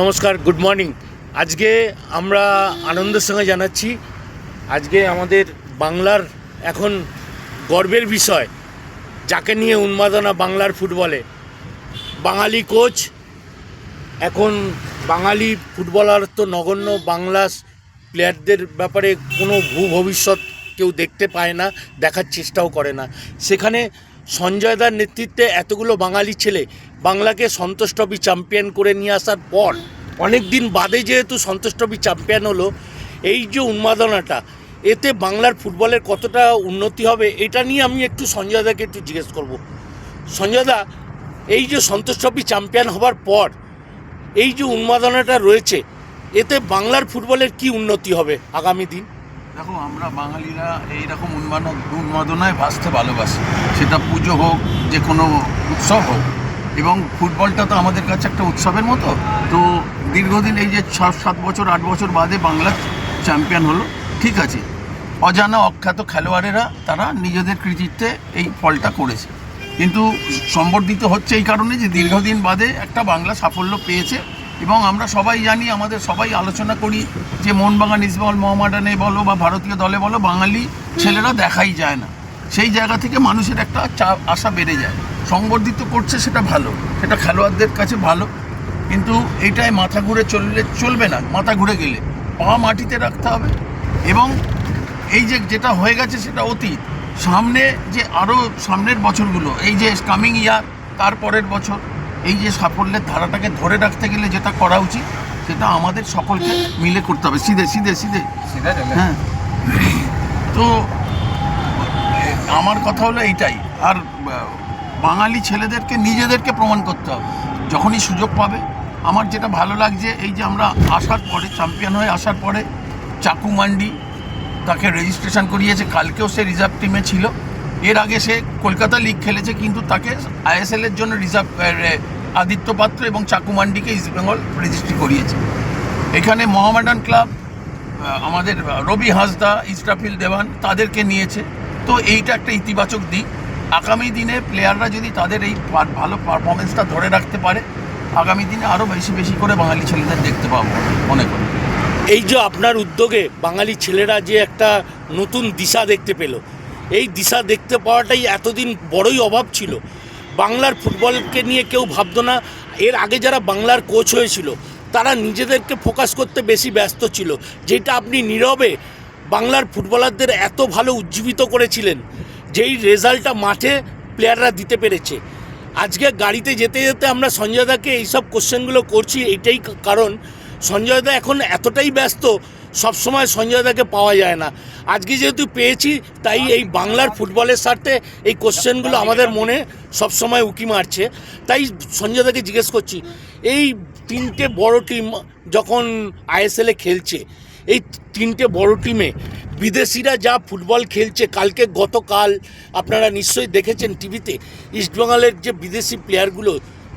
নমস্কার good morning আজকে আমরা আনন্দের সঙ্গে জানাচ্ছি, আজকে আমাদের বাংলার এখন গর্বের বিষয়, যাকে নিয়ে উন্মাদনা বাংলার ফুটবলে। বাঙালি কোচ, এখন বাঙালি ফুটবলার তো নগণ্য বাংলা প্লেয়ারদের ব্যাপারে কোনো ভূ ভবিষ্যৎ কেউ দেখতে পায় না, দেখার চেষ্টাও করে না। সেখানে সঞ্জয় দার নেতৃত্বে এতগুলো বাঙালি ছেলে বাংলাকে সন্তোষ ট্রফি চ্যাম্পিয়ন করে নিয়ে আসার পর অনেক দিন বাদে যেহেতু সন্তোষ ট্রফি চ্যাম্পিয়ন হলো, এই যে উন্মাদনাটা, এতে বাংলার ফুটবলের কতটা উন্নতি হবে এটা নিয়ে আমি একটু সঞ্জয় দাকে একটু জিজ্ঞেস করব। সঞ্জয় দা, এই যে সন্তোষ ট্রফি চ্যাম্পিয়ন হবার পর এই যে উন্মাদনাটা রয়েছে, এতে বাংলার ফুটবলের কি উন্নতি হবে আগামী দিন? দেখো, আমরা বাঙালিরা এইরকম উন্মাদনা উন্মাদনায় ভাসতে ভালোবাসি। সেটা পুজো হোক, যে কোনো উৎসব হোক। এবং ফুটবলটা তো আমাদের কাছে একটা উৎসবের মতো। তো দীর্ঘদিন এই যে সাত বছর, আট বছর বাদে বাংলা চ্যাম্পিয়ন হলো, ঠিক আছে। অজানা অখ্যাত খেলোয়াড়েরা, তারা নিজেদের কৃতিত্বে এই ফলটা করেছে। কিন্তু সম্বর্ধিত হচ্ছে এই কারণে যে দীর্ঘদিন বাদে একটা বাংলা সাফল্য পেয়েছে। এবং আমরা সবাই জানি, আমাদের সবাই আলোচনা করি যে মোহনবাগান ইসবল মোহামেডানে বলো বা ভারতীয় দলে বলো, বাঙালি ছেলেরা দেখাই যায় না। সেই জায়গা থেকে মানুষের একটা চাপ, আশা বেড়ে যায়। সংবর্ধিত করছে সেটা ভালো, সেটা খেলোয়াড়দের কাছে ভালো, কিন্তু এইটাই মাথা ঘুরে চললে চলবে না, মাথা ঘুরে গেলে। পা মাটিতে রাখতে হবে এবং এই যে যেটা হয়ে গেছে সেটা অতীত। সামনে যে আরও সামনের বছরগুলো, এই যে কামিং ইয়ার তারপরের বছর এই যে সাফল্যের ধারাটাকে ধরে রাখতে গেলে যেটা করা উচিত সেটা আমাদের সকলকে মিলে করতে হবে। সিধে সিধে সিধে। হ্যাঁ। তো আমার কথা হলো এইটাই। আর বাঙালি ছেলেদেরকে নিজেদেরকে প্রমাণ করতে হবে। যখনই সুযোগ পাবে আমার যেটা ভালো লাগছে এই যে আমরা আসার পরে চ্যাম্পিয়ন হয়ে আসার পরে চাকু মান্ডি তাকে রেজিস্ট্রেশন করিয়েছে। কালকেও সে রিজার্ভ টিমে ছিল। এর আগে সে কলকাতা লিগ খেলেছে কিন্তু তাকে আইএসএলের জন্য রিজার্ভ আদিত্য পাত্র এবং চাকু মান্ডিকে ইস্ট বেঙ্গল রেজিস্ট্রি করিয়েছে। এখানে মোহামেডান ক্লাব আমাদের রবি হাসদা ইস্টাফিল দেওয়ান তাদেরকে নিয়েছে। তো এইটা একটা ইতিবাচক দিক। আগামী দিনে প্লেয়াররা যদি তাদের এই ভালো পারফরমেন্সটা ধরে রাখতে পারে, আগামী দিনে আরও বেশি বেশি করে বাঙালি ছেলেদের দেখতে পাবো, মনে করি। এই যে আপনার উদ্যোগে বাঙালি ছেলেরা যে একটা নতুন দিশা দেখতে পেল, এই দিশা দেখতে পাওয়াটাই এতদিন বড়ই অভাব ছিল। বাংলার ফুটবলকে নিয়ে কেউ ভাবতো না। এর আগে যারা বাংলার কোচ হয়েছিল, তারা নিজেদেরকে ফোকাস করতে বেশি ব্যস্ত ছিল। যেটা আপনি নীরবে বাংলার ফুটবলারদের এত ভালো উজ্জীবিত করেছিলেন, যেই রেজাল্টটা মাঠে প্লেয়াররা দিতে পেরেছে। আজকে গাড়িতে যেতে যেতে আমরা সঞ্জয় দাকে এইসব কোশ্চেনগুলো করছি, এটাই কারণ সঞ্জয় দা এখন এতটাই ব্যস্ত সবসময় সঞ্জয় দাকে পাওয়া যায় না। আজকে যেহেতু পেয়েছি, তাই এই বাংলার ফুটবলের স্বার্থে এই কোশ্চেনগুলো আমাদের মনে সবসময় উকি মারছে। তাই সঞ্জয় দাকে জিজ্ঞেস করছি, এই তিনটে বড় টিম যখন আইএসএলে খেলছে, এই তিনটে বড় টিমে বিদেশিরা যা ফুটবল খেলছে, কালকে গতকাল আপনারা নিশ্চয়ই দেখেছেন টিভিতে, ইস্টবেঙ্গলের যে বিদেশি প্লেয়ারগুলো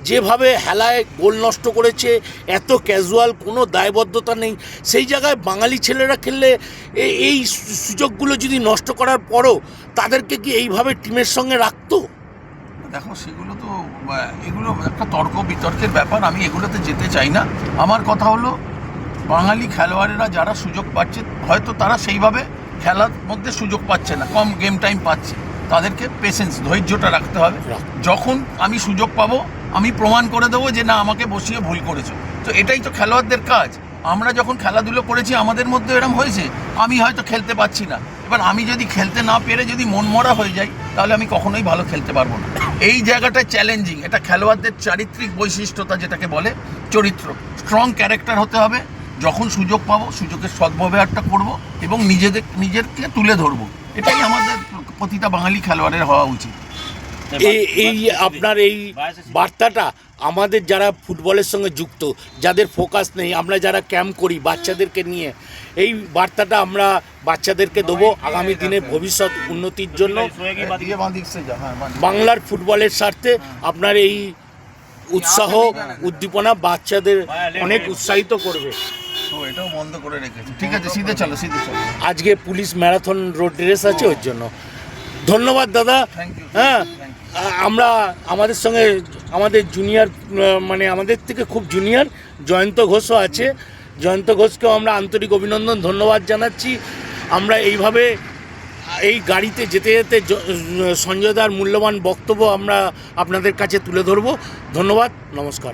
যেভাবে হেলায় গোল নষ্ট করেছে এত ক্যাজুয়াল কোনো দায়বদ্ধতা নেই। সেই জায়গায় বাঙালি ছেলেরা খেললে এই সুযোগগুলো যদি নষ্ট করার পরও তাদেরকে কি এইভাবে টিমের সঙ্গে রাখতো? দেখো সেগুলো তো এগুলো একটা তর্ক বিতর্কের ব্যাপার আমি এগুলোতে যেতে চাই না। আমার কথা হলো বাঙালি খেলোয়াড়েরা যারা সুযোগ পাচ্ছে হয়তো তারা সেইভাবে খেলার মধ্যে সুযোগ পাচ্ছে না কম গেম টাইম পাচ্ছে। তাদেরকে পেশেন্স ধৈর্যটা রাখতে হবে। যখন আমি সুযোগ পাবো আমি প্রমাণ করে দেবো যে না, আমাকে বসিয়ে ভুল করেছ। তো এটাই তো খেলোয়াড়দের কাজ। আমরা যখন খেলাধুলো করেছি, আমাদের মধ্যে এরম হয়েছে, আমি হয়তো খেলতে পারছি না। এবার আমি যদি খেলতে না পেরে যদি মনমরা হয়ে যাই, তাহলে আমি কখনোই ভালো খেলতে পারব না। এই জায়গাটা চ্যালেঞ্জিং এটা খেলোয়াড়দের চারিত্রিক বৈশিষ্ট্যতা যেটাকে বলে, চরিত্র। স্ট্রং ক্যারেক্টার হতে হবে, যখন সুযোগ পাবো, সুযোগের সদ্ব্যবহারটা করব এবং নিজেদের, নিজেরকে তুলে ধরবো। এটাই আমাদের প্রতিটা বাঙালি খেলোয়াড়ের হওয়া উচিত। এই এই আপনার এই বার্তাটা আমাদের যারা ফুটবলের সঙ্গে যুক্ত যাদের ফোকাস নেই আমরা যারা ক্যাম্প করি বাচ্চাদেরকে নিয়ে এই বার্তাটা আমরা বাচ্চাদেরকে দেবো আগামী দিনে ভবিষ্যৎ উন্নতির জন্য। বাংলার ফুটবলের স্বার্থে আপনার এই উৎসাহ উদ্দীপনা বাচ্চাদের অনেক উৎসাহিত করবে। এটাও বন্ধ করে রেখেছে। ঠিক আছে সিধে চলো সিধে চলো। আজকে পুলিশ ম্যারাথন রোড রেস আছে ওর জন্য। ধন্যবাদ দাদা। হ্যাঁ আমরা আমাদের সঙ্গে আমাদের জুনিয়র মানে আমাদের থেকে খুব জুনিয়র জয়ন্ত ঘোষও আছে। জয়ন্ত ঘোষকেও আমরা আন্তরিক অভিনন্দন ধন্যবাদ জানাচ্ছি। আমরা এইভাবে এই গাড়িতে যেতে যেতে সঞ্জয় দার মূল্যবান বক্তব্য আমরা আপনাদের কাছে তুলে ধরবো। ধন্যবাদ নমস্কার।